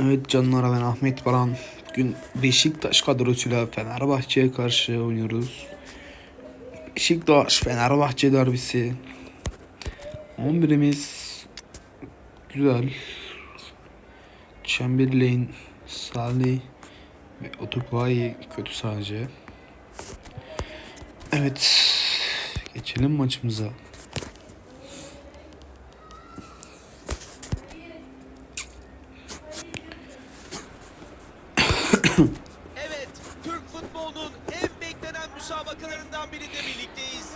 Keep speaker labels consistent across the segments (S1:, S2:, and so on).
S1: Evet canlara ben Ahmet Baran. Bugün Beşiktaş kadrosuyla Fenerbahçe'ye karşı oynuyoruz. Beşiktaş Fenerbahçe derbisi. 11'imiz güzel. Chamberlain, Salih ve Otukwai kötü sadece. Evet. Geçelim maçımıza.
S2: Evet, Türk futbolunun en beklenen müsabakalarından birinde birlikteyiz.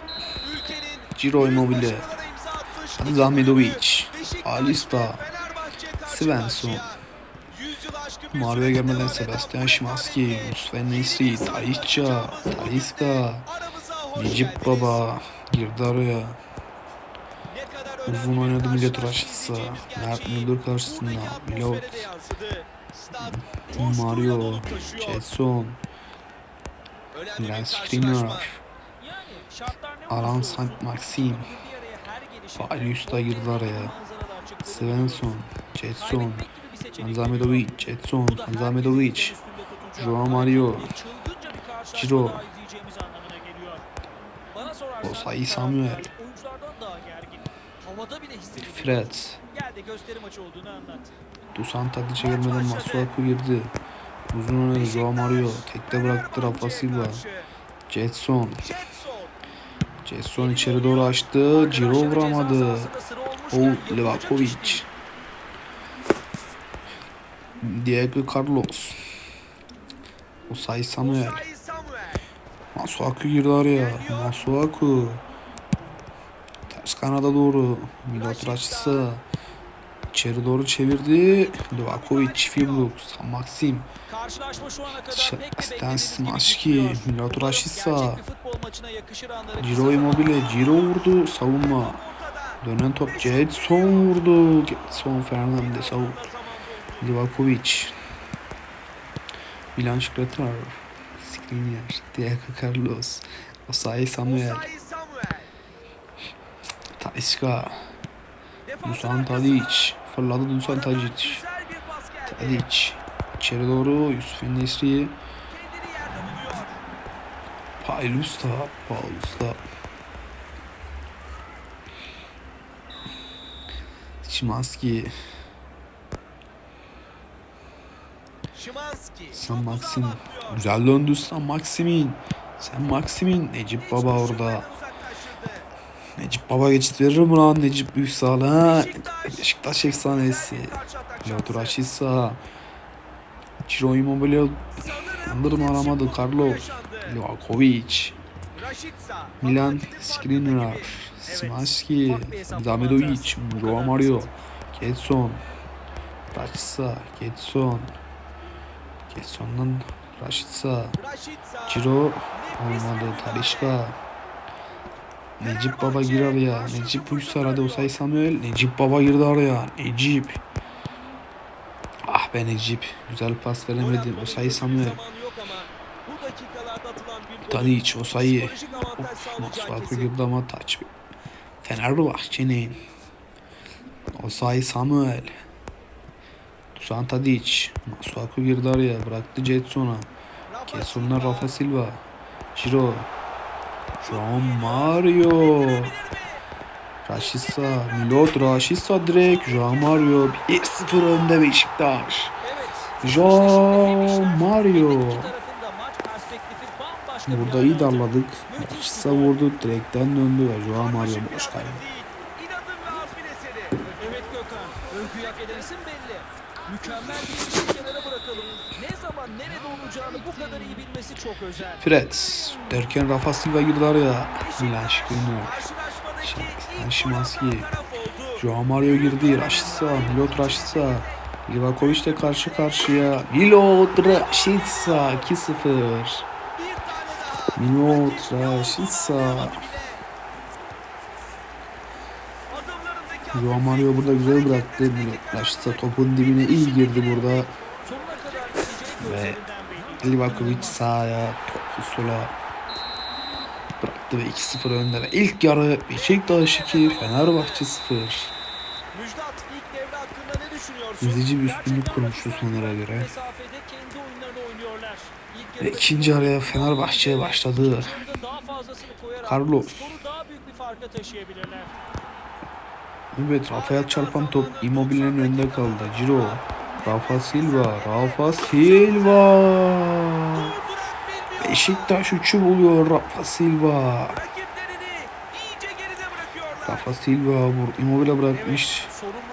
S2: Ülkenin
S1: Ciro Immobile, Zahmedovic,
S2: karşı
S1: Svensson, Mario gelmeden Sebastian
S2: bu
S1: Talisca,
S2: birlikte aramıza hoş
S1: Necip. Baba girdi araya. Uzun oynadı millet
S2: izleyeceğimiz
S1: Mert Müldür karşısında. Milot, Mario, Milan
S2: karşılaşma.
S1: Skriniar, Alan Saint Maxim, Palius da girdi araya. Svensson. Jetson,
S3: yok.
S1: Jetson,
S3: tutacağı
S1: Joao Mario, Ciro, Osayi Samuel. Fred, Dusan Tadic'e gelmeden Masuaku girdi. Uzun oynadı Joao Mario. Tekte bıraktı Rafa Silva. Jetson.
S2: Jetson.
S1: İçeri doğru açtı. Ciro vuramadı. Oğuz Livakovic. Diego Carlos. Osay Samuel. Masuaku girdi araya. Masuaku. Ters kanada doğru. Milot Raşitsa. İçeri doğru çevirdi. Livakovic, Fibluk, San Maxim. Stan Smaşki. Milot Rashica, Ciro Immobile, Ciro vurdu. Savunma. Dönen top Jetson vurdu. Jetson Fernandez out. Livakovic. Milan Skriniar. Skriniar. Diego Carlos. Osayi Samuel. Dusan
S2: arkasına.
S1: Tadic. Fırladı Dusan Tadic. Tadic. İçeri doğru Yusuf da. Paulus da. Şimanski.
S2: Çok
S1: Maxim. Güzel döndü San Maxim'in. Sen Maxim'in. Necip Baba orada. Necip Baba geçit verir mi lan Necip Büyüksal ha?
S2: Beşiktaş.
S1: Efsanesi.
S2: Şansı.
S1: Aşisa. Ciro Immobile alamadı
S2: bozukluğu
S1: Carlos. Livakovic. Milan Skriniar.
S2: hatası. Bu
S1: Joao Mario. Getson. Rashica. Getson. Getson'dan. Rashica. Ciro olmadı.
S2: müdahale.
S1: Necip Baba gir araya. Necip Uysal hadi Osay Samuel. Necip Baba girdi araya. Necip. Ah be Necip. Güzel pas veremedi. Osay Samuel. Tadic, Osayi.
S2: kesin.
S1: girdi ama taç. Fenerbahçe'nin. Osay Samuel. Dusan Tadic. Masuaku girdi araya. Bıraktı Jetson'a.
S2: Silva.
S1: Rafa Silva. Ciro.
S2: İyi.
S1: Mario. Rashica, Milot Rashica direkt Joao Mario 1-0 önde Beşiktaş. Joao Mario. Burada iyi darladık.
S3: Gol.
S1: vurdu direkten döndü ve Joao Mario boş
S2: atak
S3: Mükemmel bir işi kenara bırakalım. Ne zaman nerede olacağını bu kadar iyi bilmesi çok özel.
S1: Fred derken Rafa Silva girdi araya. Milan Skriniar.
S2: Karşılaşmadaki
S1: Şimanski. Joao Mario girdi. Rashica, Milot Rashica. Livakovic de karşı karşıya. Milot Rashica 2-0.
S2: Bir tane daha.
S1: Milot
S2: Rakip bir
S1: Rashica.
S2: olmadı bile. Adımlarındaki
S1: Joao Mario burada güzel bıraktı. Rashica topun dibine iyi girdi burada. Ve. Livakovic sahaya, topu sola bıraktı ve 2-0 önde. Ve ilk yarı Beşiktaş 2, Fenerbahçe 0.
S2: Müjdat ilk devre hakkında ne düşünüyorsun?
S1: ezici bir üstünlük kurmuştu sonlara göre. Ve ikinci araya Fenerbahçe başladı. Carlos. Evet Rafa'ya çarpan top Immobile'nin önünde kaldı. Ciro. Rafa Silva. Rafa Silva. Beşiktaş 3'ü buluyor Rafa Silva. Rafa Silva vur. Immobile bırakmış.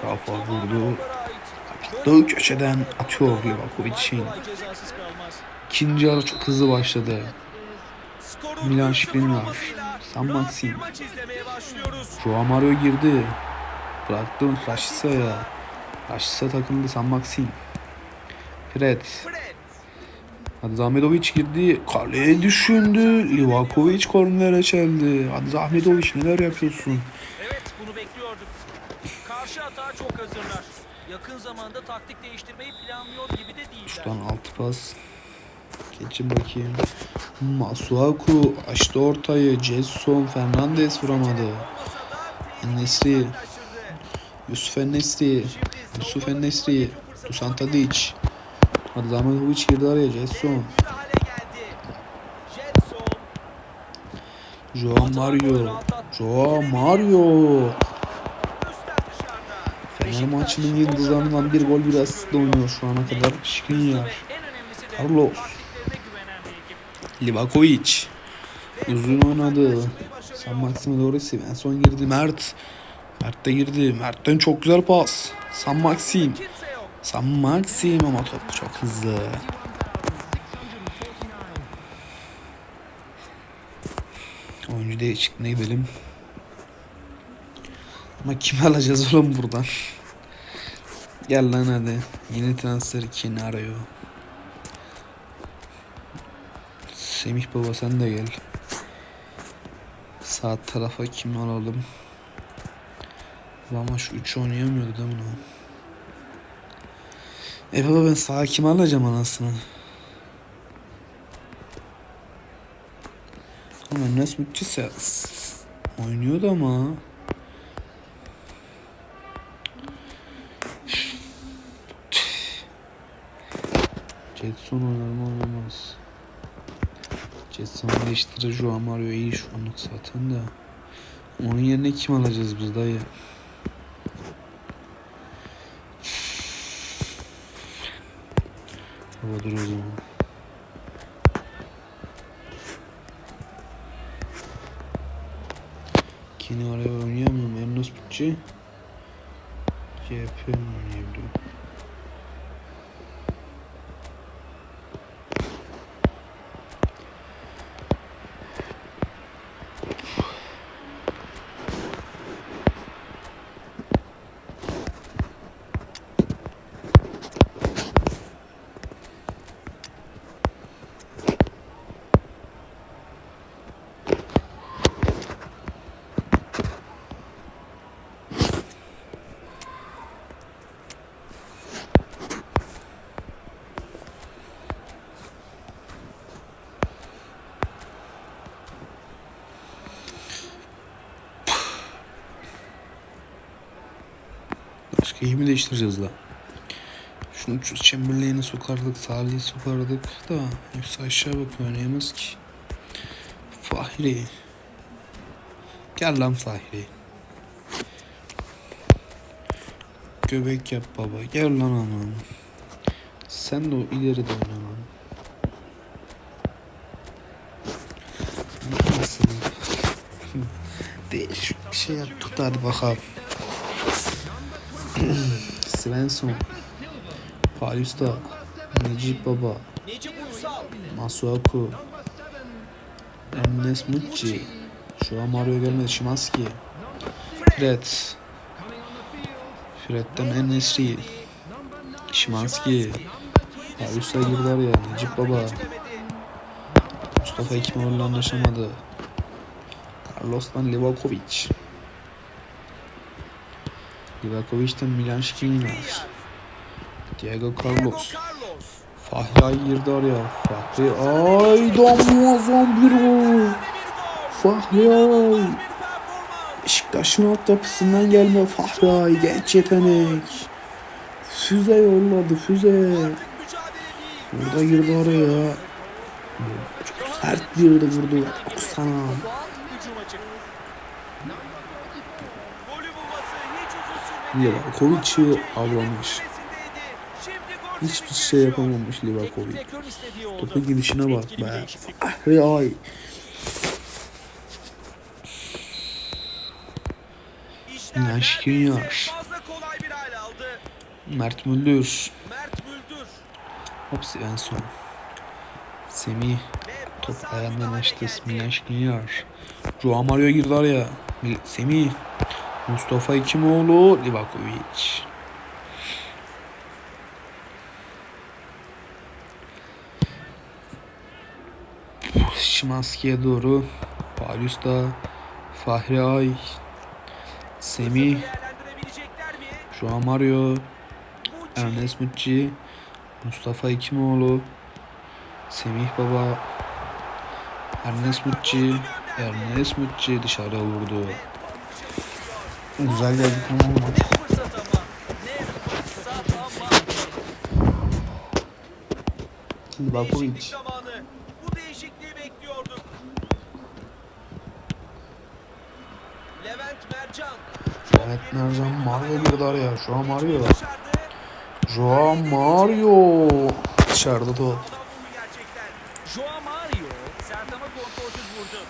S1: Rafa vurdu. Dığı köşeden atıyor Livakovic'in. İkinci yarı çok hızlı başladı. Milan
S2: 3-0
S1: Skriniar,
S2: olmasıyla
S1: San Maxim. Joao Mario girdi. Bıraktı Rashisa'ya. Rashica takıldı San Maxim. Fred. Hadi Zahmetovic girdi. Kaleye düşündü. Livakovic kornere çeldi. Hadi Zahmetovic neler yapıyorsun?
S3: Evet bunu bekliyordum. Karşı atağa çok hazırlar. Yakın zamanda taktik değiştirmeyi planlıyor gibi de değiller.
S1: Şuradan altı pas. Geçin bakayım. Masuaku açtı ortayı. Jetson Fernandez vuramadı. Enesri. Yusuf Enesri. Yusuf Enesri. Dusan Tadic. Zahmetovic girdi araya. Jetson. Joao Mario. Joao Mario. Fener maçının yıldızlarından bir gol bir asistle oynuyor şu ana kadar. Şikrinyar. Carlos. Livakovic. Uzun oynadı. San Maxim'e doğru Svensson girdi. Mert. Mert de girdi. Mert'ten çok güzel pas. San Maxim. San Maxim ama top çok hızlı. Oyuncu değişikliğine gidelim. Ama kimi alacağız oğlum buradan? Gel lan hadi. Yeni transfer kim arıyor? Semih baba sen de gel. Sağ tarafa kimi alalım? Ama şu 3 oynayamıyordu değil mi lan? E baba ben sağa kimi alacağım anasını? Ama Enes Mutçise oynuyordu ama. Jetson oynar mı oynamaz. Jetson değiştirir Joao Mario iyi şu anlık zaten de. Onun yerine kim alacağız biz dayı? Baba dur o zaman. Kini araya oynayamıyorum. Emnos Bütçe. CHP mi oynayabiliyor? Başka iyi mi değiştireceğiz la? Şunu şu Chamberlain'i sokardık, Salih'i sokardık da hepsi aşağı bakıyor oynayamaz ki. Fahri. Gel lan Fahri. Göbek yap baba. Gel lan anam. Sen de o ileride oyna lan. Nasıl? Değişik bir şey yaptık da hadi bakalım. Svensson. Paulista. Necip Baba. Masuaku. Enes Mucci. Şu an Mario gelmedi. Şimanski. Fred. Fred'den Enesri. Şimanski. Paulista girdi araya. Necip Baba. Mustafa Ekimoğlu'yla anlaşamadı. Carlos'tan Livakovic. Livakovic'ten Milan Skriniar. Diego Carlos. Fahri Ay girdi oraya. Fahri Ay da muazzam bir gol. Fahri Ay. Beşiktaş'ın altyapısından gelme Fahri Ay. Genç yetenek. Füze yolladı füze. Burada girdi oraya. Çok sert bir de vurdu. Oksana. Livakovic'i avlamış. Hiçbir şey yapamamış Livakovic. Topa gidişine bak be. Fahri ay.
S2: Aldı.
S1: Mert Müldür. Hop Svensson. Semih. Top ayağından açtı. Skriniar. Joao Mario girdi araya. Semih. Mustafa Ekimoğlu. Livakovic. Şimanski'ye doğru. Paulus da. Fahri Ay. Semih. Joao Mario. Ernest Mucci, Mustafa Ekimoğlu, Semih Baba, Ernest Mucci, Ernest Mucci dışarıya vurdu. Güzel geldik ama. Livakovic.
S2: Bu değişikliği bekliyorduk. Levent Mercan.
S1: Levent Mercan, Mario girdi araya.
S2: yaptı.
S1: Joao Mario.
S2: Başardı.
S1: Joao Mario. Dışarıda top.
S2: Adam vurdu gerçekten.
S3: Joao Mario sert ama kontrolsüz vurdu.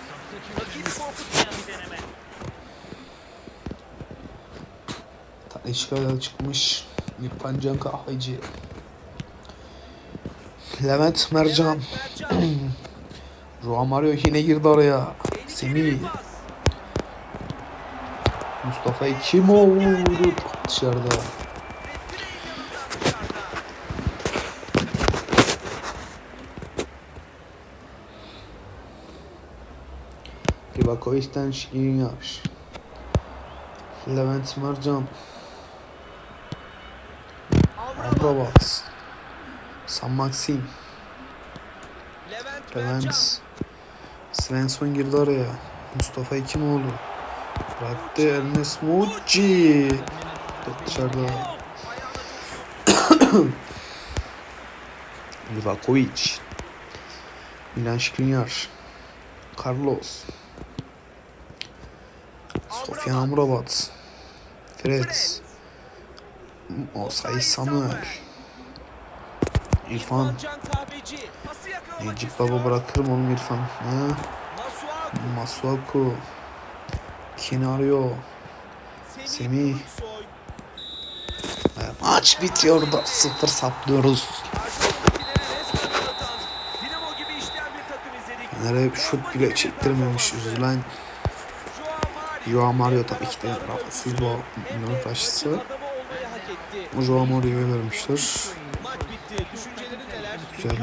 S3: Rakibi korkutmayan bir deneme.
S1: Talişka'da çıkmış. İrfan Can Kahveci. Levent Mercan. Joao Mario yine girdi araya. Semih. Mustafa Ekimoğlu vurdu. Dışarıda. Livakovic'den Skriniar. Levent Mercan.
S2: Amrabat.
S1: San Maxim.
S2: Levent.
S1: Svensson girdi araya. Mustafa Ekimoğlu. Bıraktı Ernest Mucci. Dışarıda. Livakovic. Milan Skriniar. Carlos. Sofyan Amrabat. Fred. Osay Samuel. İrfan. Necip. Baba bırakır mı oğlum İrfan? Ha?
S2: Masuaku.
S1: Kenario. Semih. Maç bitiyor da sıfır saplıyoruz.
S2: İşleyen bir.
S1: Nereye şut bile çektirmemiş üzülen Joao Mario tabii ki de Rafa Silva milyon taşısı. Joao Mario'ya vermişler.
S2: Maç bitti. Düşüncelerin neler?
S1: Güzel.